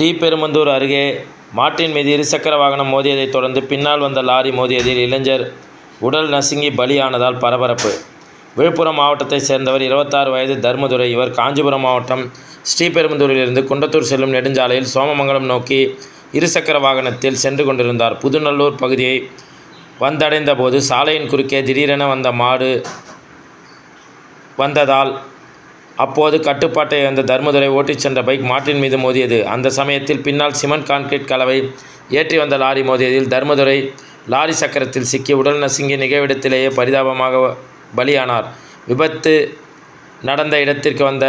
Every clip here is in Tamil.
ஸ்ரீபெரும்புதூர் அருகே மாட்டின் மீது இருசக்கர வாகனம் மோதியதைத் தொடர்ந்து பின்னால் வந்த லாரி மோதியதில் இளைஞர் உடல் நசுங்கி பலியானதால் பரபரப்பு. விழுப்புரம் மாவட்டத்தைச் சேர்ந்தவர் இருபத்தாறு வயது தர்மதுரை இவர் காஞ்சிபுரம் மாவட்டம் ஸ்ரீபெரும்புதூரிலிருந்து குண்டத்தூர் செல்லும் நெடுஞ்சாலையில் சோமமங்கலம் நோக்கி இருசக்கர வாகனத்தில் சென்று கொண்டிருந்தார். புதுநல்லூர் பகுதியை வந்தடைந்த போது சாலையின் குறுக்கே திடீரென வந்த மாடு வந்ததால் அப்போது கட்டுப்பாட்டை இழந்த தர்மதுரை ஓட்டிச் சென்ற பைக் மாட்டின் மீது மோதியது. அந்த சமயத்தில் பின்னால் சிமெண்ட் கான்கிரீட் கலவை ஏற்றி வந்த லாரி மோதியதில் தர்மதுரை லாரி சக்கரத்தில் சிக்கி உடல் நசுங்கி நிகழ்விடத்திலேயே பரிதாபமாக பலியானார். விபத்து நடந்த இடத்திற்கு வந்த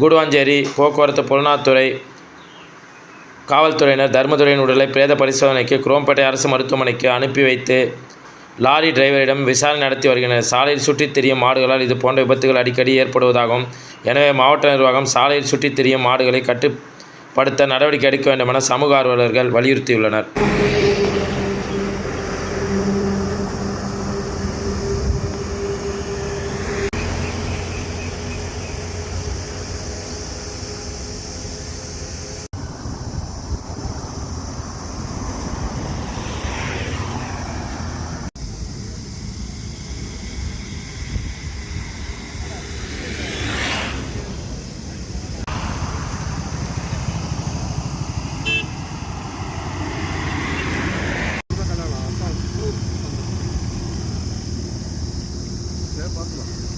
கூடுவாஞ்சேரி போக்குவரத்து புலனாத்துறை காவல்துறையினர் தர்மதுரையின் உடலை பிரேத பரிசோதனைக்கு குரோம்பேட்டை அரசு மருத்துவமனைக்கு அனுப்பி வைத்து லாரி டிரைவரிடம் விசாரணை நடத்தி வருகின்றனர். சாலையில் சுற்றித் திரியும் மாடுகளால் இது போன்ற விபத்துகள் அடிக்கடி ஏற்படுவதாகவும் எனவே மாவட்ட நிர்வாகம் சாலையில் சுற்றித் திரியும் மாடுகளை கட்டுப்படுத்த நடவடிக்கை எடுக்க வேண்டுமென சமூக ஆர்வலர்கள் வலியுறுத்தியுள்ளனர். Bakma.